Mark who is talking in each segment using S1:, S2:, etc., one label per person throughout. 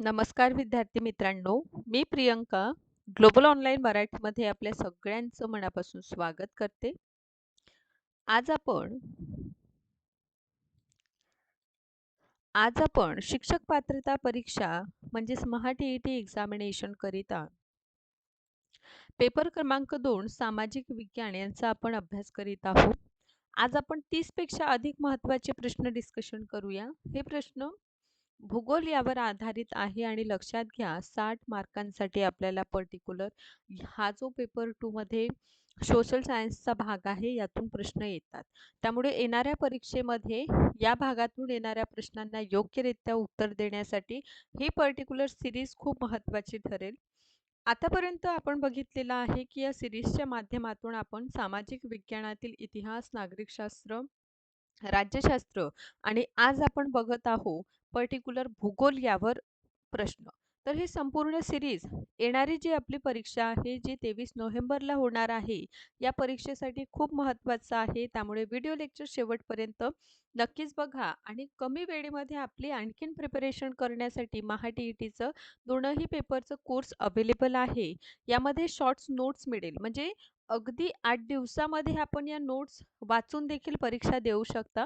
S1: नमस्कार विद्यार्थी मित्रांनो मी प्रियंका ग्लोबल ऑनलाईन मराठीमध्ये आपल्या सगळ्यांचं मनापासून स्वागत करते. आज आपण आज आपण शिक्षक पात्रता परीक्षा म्हणजेच महा टी एक्झामिनेशन करिता पेपर क्रमांक दोन सामाजिक विज्ञान यांचा आपण अभ्यास करीत आहोत. आज आपण तीसपेक्षा अधिक महत्त्वाचे प्रश्न डिस्कशन करूया. हे प्रश्न भूगोल यावर आधारित आहे आणि लक्षात घ्या साठ मार्कांसाठी आपल्याला पर्टिक्युलर हा जो पेपर टूमध्ये सोशल सायन्सचा भाग आहे यातून प्रश्न येतात. त्यामुळे येणाऱ्या परीक्षेमध्ये या भागातून येणाऱ्या प्रश्नांना योग्यरित्या उत्तर देण्यासाठी ही पर्टिक्युलर सिरीज खूप महत्त्वाची ठरेल. आतापर्यंत आपण बघितलेलं आहे की या सिरीजच्या माध्यमातून आपण सामाजिक विज्ञानातील इतिहास नागरिकशास्त्र राज्यशास्त्र आणि आज आपण बघत आहोत पर्टिक्युलर भूगोल यावर प्रश्न. तर हे संपूर्ण सिरीज येणारी जी आपली परीक्षा आहे जी तेवीस नोव्हेंबरला होणार आहे या परीक्षेसाठी खूप महत्त्वाचं आहे. त्यामुळे व्हिडिओ लेक्चर शेवटपर्यंत नक्कीच बघा आणि कमी वेळेमध्ये आपली आणखीन प्रिपरेशन करण्यासाठी महा टी ई टीचं दोनही पेपरचं कोर्स अवेलेबल आहे. यामध्ये शॉर्ट्स नोट्स मिळेल. म्हणजे अगदी आठ दिवसामध्ये आपण या नोट्स वाचून देखील परीक्षा देऊ शकता.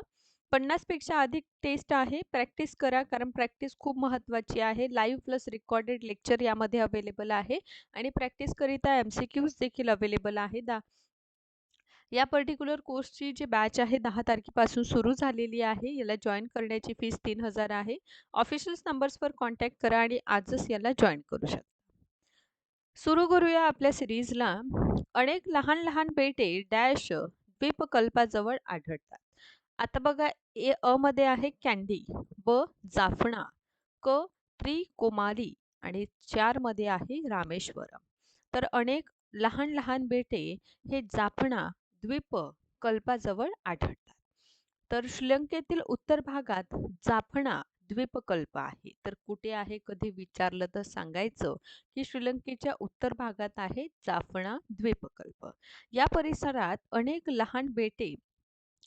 S1: पन्नासपेक्षा अधिक टेस्ट आहे. प्रॅक्टिस करा कारण प्रॅक्टिस खूप महत्त्वाची आहे. लाईव्ह प्लस रेकॉर्डेड लेक्चर यामध्ये अवेलेबल आहे आणि प्रॅक्टिसकरिता एम सी क्यूज देखील अवेलेबल आहे दा या पर्टिक्युलर कोर्सची जी बॅच आहे दहा तारखेपासून सुरू झालेली आहे. याला जॉईन करण्याची फीस तीन हजार आहे. ऑफिशियल्स नंबर्सवर कॉन्टॅक्ट करा आणि आजच याला जॉईन करू शकता. सुरू करूया आपल्या सिरीजला. अनेक लहान लहान बेटे डॅश द्वीपकल्पाजवळ आढळतात. आता बघा ए अ मध्ये आहे कॅन्डी ब जाफणा क त्रिकुमारी आणि चारमध्ये आहे रामेश्वरम. तर अनेक लहान लहान बेटे हे जाफणा द्वीप कल्पाजवळ आढळतात. तर श्रीलंकेतील उत्तर भागात जाफणा द्वीपकल्प आहे. तर कुठे आहे कधी विचारलं तर सांगायचं की श्रीलंकेच्या उत्तर भागात आहे जाफणा द्वीपकल्प. या परिसरात अनेक लहान बेटे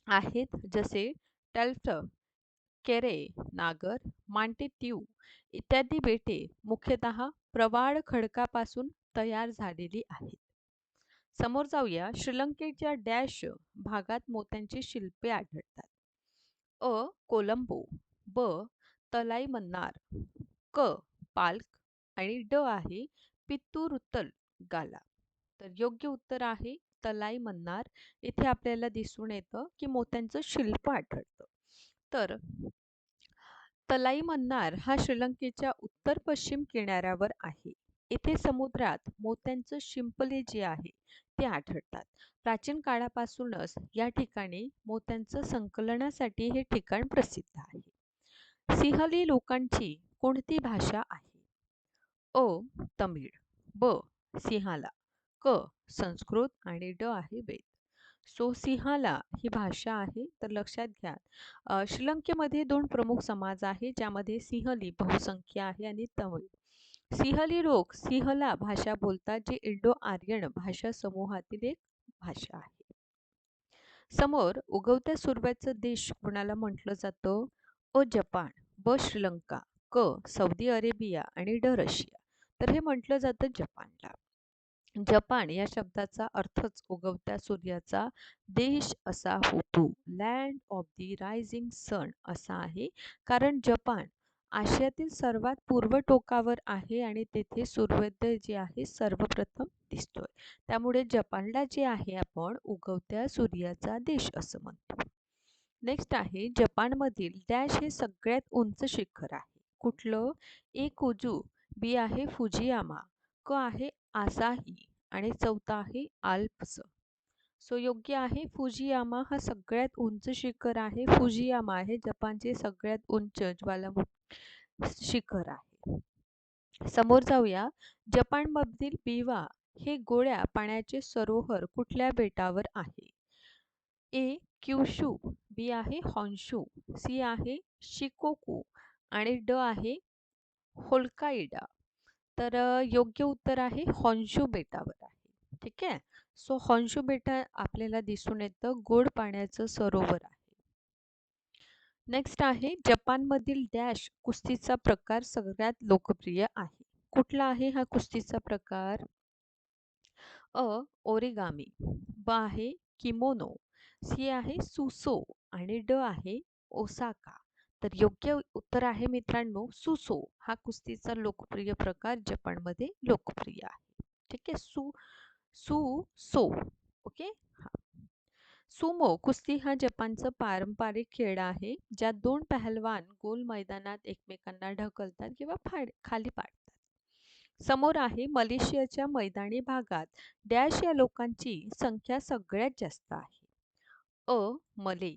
S1: आहेत जसे टल्फ केरे नागर मांटेट्यू इत्यादी बेटे मुख्यतः प्रवाळ खडकापासून तयार झालेली आहेत. समोर जाऊया श्रीलंकेच्या डॅश भागात मोत्यांची शिल्पे आढळतात. अ कोलंबो ब तलाई मन्नार क पाल्क आणि ड आहे पित्तुरुत्तल गाला. तर योग्य उत्तर आहे तलाई मन्नार इथे आपल्याला दिसून येतं की मोत्यांचं शिल्प आढळतं. तर तलाई मन्नार हा श्रीलंकेच्या उत्तर पश्चिम किनाऱ्यावर आहे. येथे समुद्रात मोत्यांचं शिंपले जे आहे ते आढळतात. प्राचीन काळापासूनच या ठिकाणी मोत्यांचं संकलनासाठी हे ठिकाण प्रसिद्ध आहे. सिंहली लोकांची कोणती भाषा आहे? अ. तमिळ. ब. सिंहाला. क. संस्कृत आणि ड आहे वेद. सो सिंहाला ही भाषा आहे तर लक्षात घ्या. श्रीलंकेमध्ये दोन प्रमुख समाज आहे ज्यामध्ये सिंहली बहुसंख्य आहे आणि तमिळ. सिंहली लोक सिंहला भाषा बोलतात जी इंडो आर्यन भाषा समूहातील एक भाषा आहे. समोर उगवत्या सूर्याचं देश कोणाला म्हटलं जातं? अ जपान ब श्रीलंका क सौदी अरेबिया आणि ड रशिया. तर हे म्हटलं जातं जपानला. जपान या शब्दाचा अर्थच उगवत्या सूर्याचा देश असा होतो. Land of the rising sun असा आहे. कारण जपान आशियातील सर्वात पूर्व टोकावर आहे आणि तेथे सूर्योदय जे आहे सर्वप्रथम दिसतोय. त्यामुळे जपानला जे आहे आपण उगवत्या सूर्याचा देश असं म्हणतो. नेक्स्ट आहे जपानमधील डॅश हे सगळ्यात उंच शिखर आहे. कुठलं? ए कुजू बी आहे फुजियामा क आहे आसाही आणि चौथा आहे आल्प्स. सो योग्य आहे फुजियामा हा सगळ्यात उंच शिखर आहे. फुजियामा हे जपानचे सगळ्यात उंच ज्वालामुख शिखर आहे. समोर जाऊया. जपानमधील बिवा हे गोळ्या पाण्याचे सरोवर कुठल्या बेटावर आहे? ए क्युशू बी आहे हॉन्शू सी आहे शिकोकू आणि ड आहे होलकाईडा तर योग्य उत्तर आहे हॉन्शू बेटावर आहे. ठीक आहे? सो हॉन्शू बेटा आपल्याला दिसून येतं गोड पाण्याचं सरोवर आहे. नेक्स्ट आहे जपानमधील डॅश कुस्तीचा प्रकार सगळ्यात लोकप्रिय आहे. कुठला आहे हा कुस्तीचा प्रकार? अ ओरिगामी. ब आहे किमोनो. सी आहे सुसो आणि ड आहे ओसाका. तर योग्य उत्तर आहे मित्रांनो सुसो हा कुस्तीचा लोकप्रिय प्रकार जपानमध्ये लोकप्रिय आहे. ठीक आहे? सु सु सो ओके? हा. सुमो कुस्ती हा जपानचा पारंपरिक खेळ आहे ज्यात दोन पहलवान गोल मैदानात एकमेकांना ढकलतात किंवा फाड खाली पाडतात. समोर आहे मलेशियाच्या मैदानी भागात डॅश या लोकांची संख्या सगळ्यात जास्त आहे. अ मले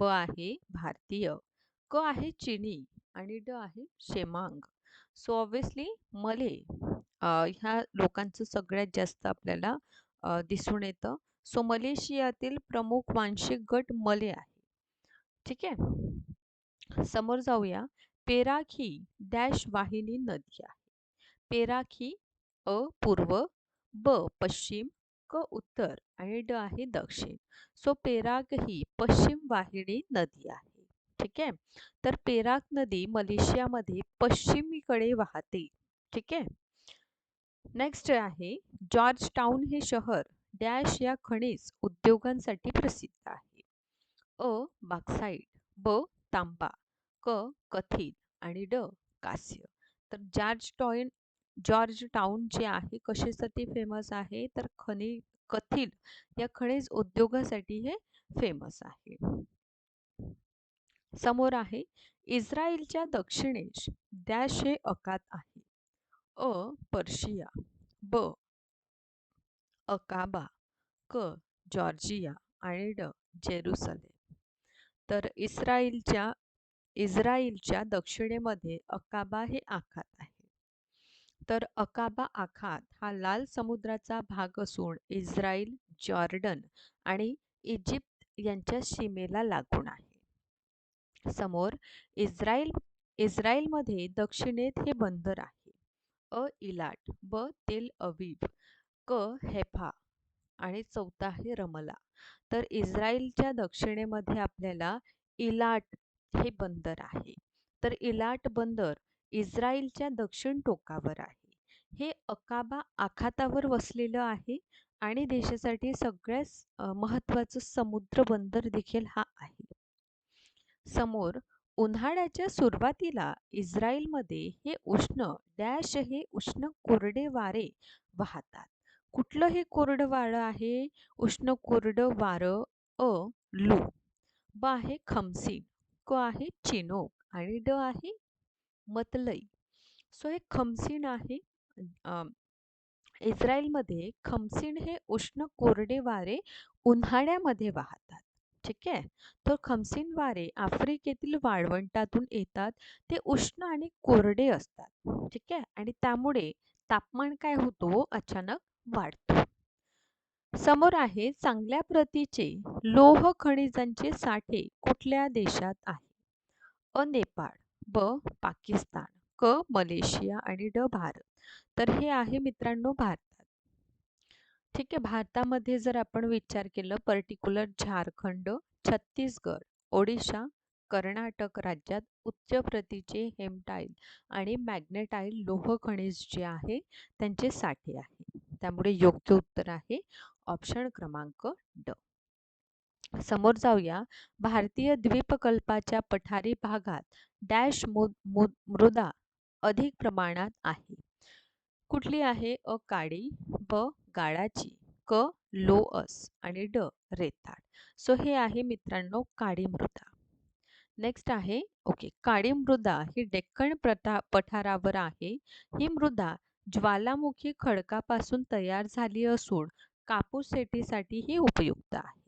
S1: ब आहे भारतीय क आहे चिनी आणि ड आहे शेमांग. सो ऑब्विसली मले ह्या लोकांचं सगळ्यात जास्त आपल्याला दिसून येतं. सो मलेशियातील प्रमुख वांशिक गट मले आहे. ठीक आहे? समोर जाऊया. पेराक ही डॅश वाहिनी नदी आहे. पेराक ही अ पूर्व ब पश्चिम क उत्तर आणि ड आहे दक्षिण. सो पेराग ही पश्चिम वाहिनी नदी आहे. ठीक आहे? तर पेराग नदी मलेशियामध्ये पश्चिमीकडे वाहते. ठीक आहे? नेक्स्ट आहे जॉर्ज टाउन हे शहर डॅश या खनिज उद्योगांसाठी प्रसिद्ध आहे. अ बाक्साईड ब तांबा क कथित आणि ड कास्य. तर जॉर्ज टॉइन जॉर्ज टाउन जे आहे कशासाठी फेमस आहे? तर खनि कथील या खनिज उद्योगासाठी हे फेमस आहे. समोर आहे इस्रायलच्या दक्षिणेस डॅश हे अकात आहे. अ पर्शिया. ब अकाबा. क जॉर्जिया. आणि ड जेरुसलेम. तर इस्रायलच्या इस्रायलच्या दक्षिणेमध्ये अकाबा हे आखात आहे. तर अकाबा आखात हा लाल समुद्राचा भाग असून इस्रायल जॉर्डन आणि इजिप्त यांच्या सीमेला लागून आहे. समोर इस्रायल इस्रायलमध्ये दक्षिणेत हे बंदर आहे. अ इलाट ब तेल अवीब क हेफा आणि चौथा आहे रमला. तर इस्रायलच्या दक्षिणेमध्ये आपल्याला इलाट हे बंदर आहे. तर इलाट बंदर इस्रायलच्या दक्षिण टोकावर आहे. हे अकाबा आखातावर वसलेलं आहे आणि देशासाठी सगळ्यात महत्त्वाचं समुद्र बंदर देखील हा आहे. समोर उन्हाळ्याच्या सुरुवातीला इस्रायलमध्ये हे उष्ण डॅश हे उष्ण कोरडे वारे वाहतात. कुठलं हे कोरडं वारं आहे? उष्ण कोरडं वारं अ लू. ब आहे खमसी क आहे चिनोक आणि ड आहे मतलई. सो हे खमसीण आहे. इस्रायलमध्ये खमसीण हे उष्ण कोरडे वारे उन्हाळ्यामध्ये वाहतात. ठीक आहे? तर खमसीन वारे आफ्रिकेतील वाळवंटातून येतात. ते उष्ण आणि कोरडे असतात. ठीक आहे? आणि त्यामुळे तापमान काय होतो? अचानक वाढतो. समोर आहे चांगल्या प्रतीचे लोह खनिजांचे साठे कुठल्या देशात आहे? अ नेपाळ. ब पाकिस्तान क मलेशिया आणि ड भारत. तर हे आहे मित्रांनो भारतात. ठीक आहे भारतामध्ये जर आपण विचार केलं पर्टिक्युलर झारखंड छत्तीसगड ओडिशा कर्नाटक राज्यात उच्च प्रतीचे हेमटाईल आणि मॅग्नेटाईल लोह खनिज जे आहे त्यांचे साठे आहे. त्यामुळे योग्य उत्तर आहे ऑप्शन क्रमांक ड. समोर जाऊया. भारतीय द्वीपकल्पाच्या पठारी भागात डॅश मृदा अधिक प्रमाणात आहे. कुठली आहे? अ काळी ब गाळाची क लोअस आणि ड रेताड सो हे आहे मित्रांनो काळी मृदा. नेक्स्ट आहे ओके काळी मृदा ही डेक्कण प्रथा पठारावर आहे. ही मृदा ज्वालामुखी खडकापासून तयार झाली असून कापूस शेतीसाठी ही उपयुक्त आहे.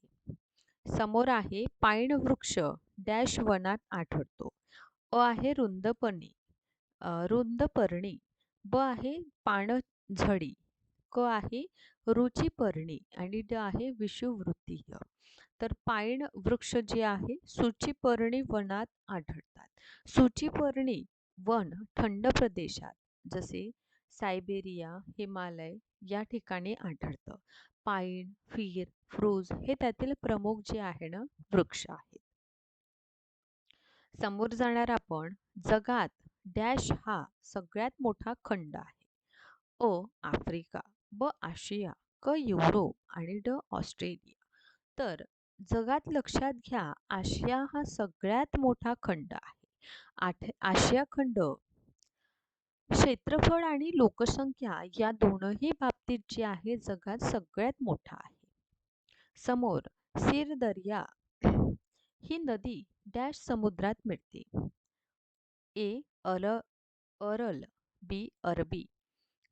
S1: समोर आहे पाईण वृक्ष डॅश वनात आढळतो. अ आहे रुंदपणी रुंदपर्णी ब आहे पाणझडी क आहे रुचिपर्णी आणि ड आहे विषुववृत्तीय. तर पाईण वृक्ष जे आहे सुचिपर्णी वनात आढळतात. सुचीपर्णी वन थंड प्रदेशात जसे सायबेरिया हिमालय या ठिकाणी आढळतं. पाईन फीर फ्रूज हे त्यातील प्रमुख जे आहे ना वृक्ष आहेत. समोर जाणार आपण जगात डॅश हा सगळ्यात मोठा खंड आहे. अ आफ्रिका ब आशिया क युरोप आणि ड ऑस्ट्रेलिया. तर जगात लक्षात घ्या आशिया हा सगळ्यात मोठा खंड आहे. आठ आशिया खंड क्षेत्रफळ आणि लोकसंख्या या दोनही बाबतीत जे आहे जगात सगळ्यात मोठा आहे. समोर सिर दर्या ही नदी डॅश समुद्रात मिळते. ए अल अरल बी अरबी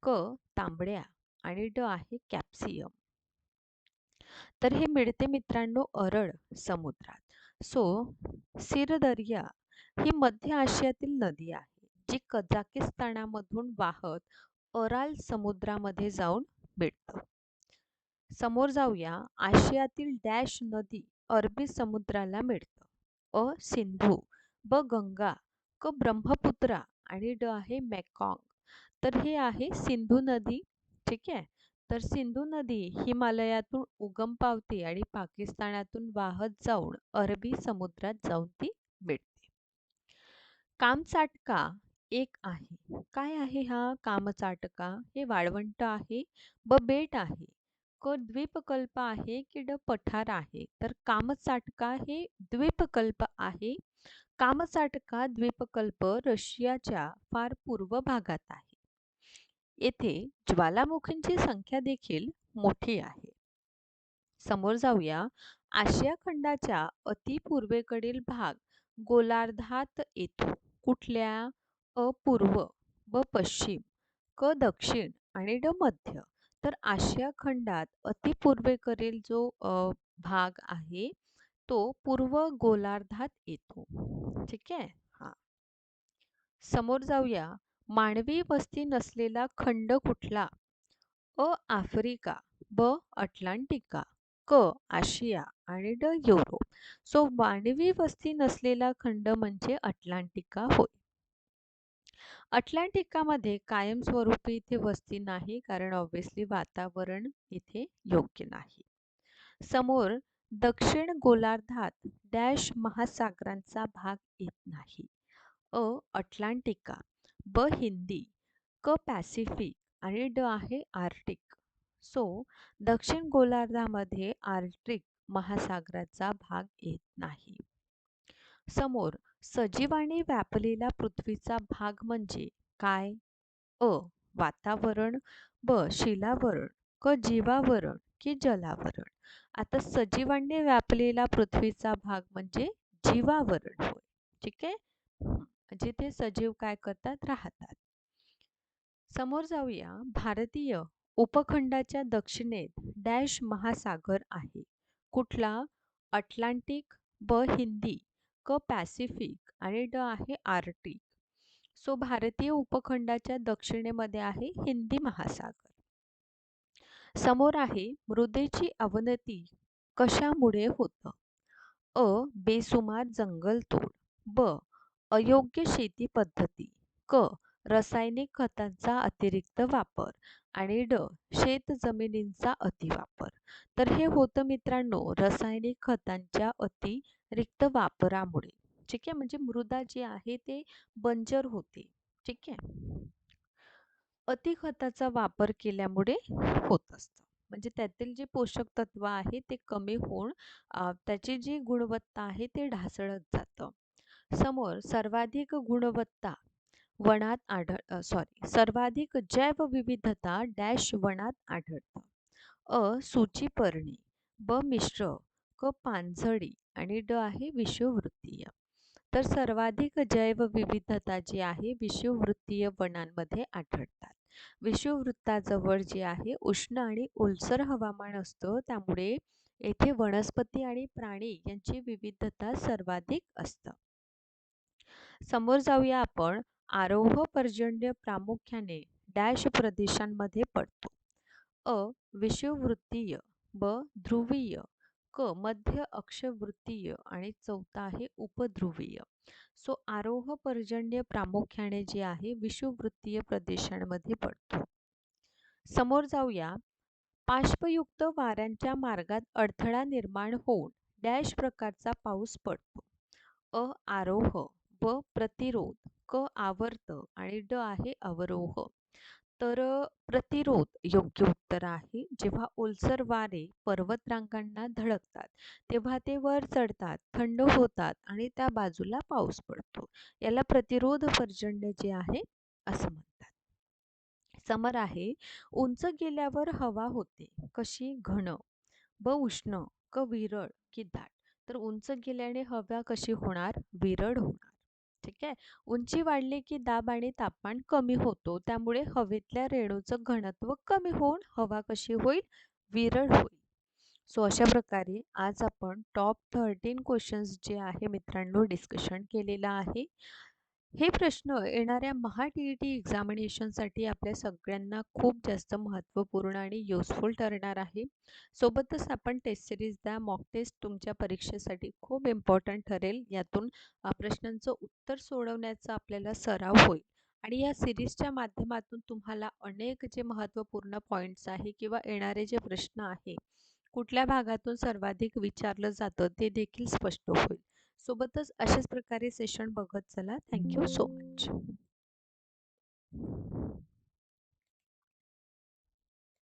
S1: क तांबड्या आणि ड आहे कॅप्सियम. तर हे मिळते मित्रांनो अरळ समुद्रात. सो सिरदर्या ही मध्य आशियातील नदी आहे. जी कझाकिस्तानामधून वाहत अराल समुद्रामध्ये जाऊन मिळतं समोर जाऊया आशियातील डॅश नदी अरबी समुद्राला मिळतं. अ सिंधू ब गंगा क ब्रह्मपुत्रा आणि ड आहे मेकॉंग. तर हे आहे सिंधू नदी ठीक आहे? तर सिंधू नदी हिमालयातून उगम पावते आणि पाकिस्तानातून वाहत जाऊन अरबी समुद्रात जाऊन ती मिळते. कामचाटका एक आहे. काय आहे हा? कामचाटका. हे वाळवंट आहे ब बेट आहे. क द्वीपकल्प आहे की ड पठार आहे? तर कामचाटका हे द्वीपकल्प आहे. कामचाटका द्वीपकल्प रशियाच्या फार पूर्व भागात आहे. येथे ज्वालामुखींची संख्या देखील मोठी आहे. समोर जाऊया. आशिया खंडाच्या अतिपूर्वेकडील भाग गोलार्धात येतो. कुठल्या? अ पूर्व ब पश्चिम क दक्षिण आणि ड मध्य. तर आशिया खंडात अतिपूर्वेकडील जो भाग आहे तो पूर्व गोलार्धात येतो. ठीक आहे? हा. समोर जाऊया. मानवी वस्ती नसलेला खंड कुठला? अ आफ्रिका ब अटलांटिका क आशिया आणि ड युरोप. सो मानवी वस्ती नसलेला खंड म्हणजे अटलांटिका होय. अटलांटिकामध्ये कायमस्वरूपी इथे वस्ती नाही कारण ऑब्विसली वातावरण इथे योग्य नाही. समोर दक्षिण गोलार्धात डॅश महासागरांचा भाग येत नाही. अ अटलांटिका ब हिंदी क पॅसिफिक आणि ड आहे आर्टिक. सो दक्षिण गोलार्धामध्ये आर्टिक महासागराचा भाग येत नाही. समोर सजीवाने व्यापलेला पृथ्वीचा भाग म्हणजे काय? अ. वातावरण ब. शिलावरण क. जीवावरण की जलावरण. आता सजीवांनी व्यापलेला पृथ्वीचा भाग म्हणजे जीवावरण होय. ठीक आहे? जिथे सजीव काय करतात? राहतात. समोर जाऊया. भारतीय उपखंडाच्या दक्षिणेत डॅश महासागर आहे. कुठला? अटलांटिक ब. हिंदी. क पॅसिफिक आणि ड आहे आर्टिक. सो भारतीय उपखंडाच्या दक्षिणेमध्ये आहे हिंदी महासागर. समोर आहे मृदेची अवनती कशामुळे होतं? अ. बेसुमार जंगलतोड. ब. अयोग्य शेती पद्धती. क. रासायनिक खतांचा अतिरिक्त वापर आणि ड शेत जमिनींचा अतिवापर. तर हे होतं मित्रांनो रासायनिक खतांच्या अतिरिक्त वापरामुळे. ठीक आहे? म्हणजे मृदा जी आहे ते बंजर होते. ठीक आहे? अतिखताचा वापर केल्यामुळे होत असतं. म्हणजे त्यातील जे पोषक तत्व आहे ते कमी होऊन त्याची जी गुणवत्ता आहे ते ढासळत जातं. समोर सर्वाधिक गुणवत्ता वनात आढळ सॉरी सर्वाधिक जैवविविधता डॅश वनात आढळतात अ सूचीपर्णी ब मिश्र क पानझडी आणि ड आहे विषुववृत्तीय. तर सर्वाधिक जैवविविधता जी आहे विषुववृत्तीय वनांमध्ये आढळतात. विषुववृत्ताजवळ जे आहे उष्ण आणि ओलसर हवामान असतं. त्यामुळे येथे वनस्पती आणि प्राणी यांची विविधता सर्वाधिक असतं. समोर जाऊया आपण आरोह पर्जन्य प्रामुख्याने डॅश प्रदेशांमध्ये पडतो. अ. विषुववृत्तीय ब. ध्रुवीय क. मध्य अक्षवृत्तीय आणि चौथा आहे उपध्रुवीय. सो आरोह पर्जन्य प्रामुख्याने जे आहे विषुववृत्तीय प्रदेशांमध्ये पडतो. समोर जाऊया. पाश्पयुक्त वाऱ्यांच्या मार्गात अडथळा निर्माण होऊन डॅश प्रकारचा पाऊस पडतो. अ. आरोह ब. प्रतिरोध क आवर्त आणि ड आहे अवरोह. तर प्रतिरोध योग्य उत्तर आहे. जेव्हा ओलसर वारे पर्वतरांगांना धडकतात तेव्हा ते वर चढतात थंड होतात आणि त्या बाजूला पाऊस पडतो. याला प्रतिरोध पर्जन्य जे आहे असं म्हणतात. समर आहे. उंच गेल्यावर हवा होते. कशी? घन. ब उष्ण. क विरळ. की दाट. तर उंच गेल्याने हवा कशी होणार? विरळ होणार. ठीक आहे? उंची वाढली की दाब आणि तापमान कमी होतो. त्यामुळे हवेतल्या रेणूचं घनत्व कमी होऊन हवा कशी होईल? विरळ होईल. सो अशा प्रकारे आज आपण टॉप थर्टीन क्वेश्चन्स जे आहे मित्रांनो डिस्कशन केलेलं आहे. हे प्रश्न येणाऱ्या महा टी ई टी एक्झामिनेशनसाठी आपल्या सगळ्यांना खूप जास्त महत्त्वपूर्ण आणि युजफुल ठरणार आहे. सोबतच आपण टेस्ट सिरीज द्या मॉक टेस्ट तुमच्या परीक्षेसाठी खूप इम्पॉर्टंट ठरेल. यातून प्रश्नांचं उत्तर सोडवण्याचा आपल्याला सराव होईल. आणि या सिरीजच्या माध्यमातून तुम्हाला अनेक जे महत्त्वपूर्ण पॉईंट्स आहे किंवा येणारे जे प्रश्न आहे कुठल्या भागातून सर्वाधिक विचारलं जातं ते देखील स्पष्ट होईल. सोबतच अशाच प्रकारे सेशन बघत चला. Thank you so much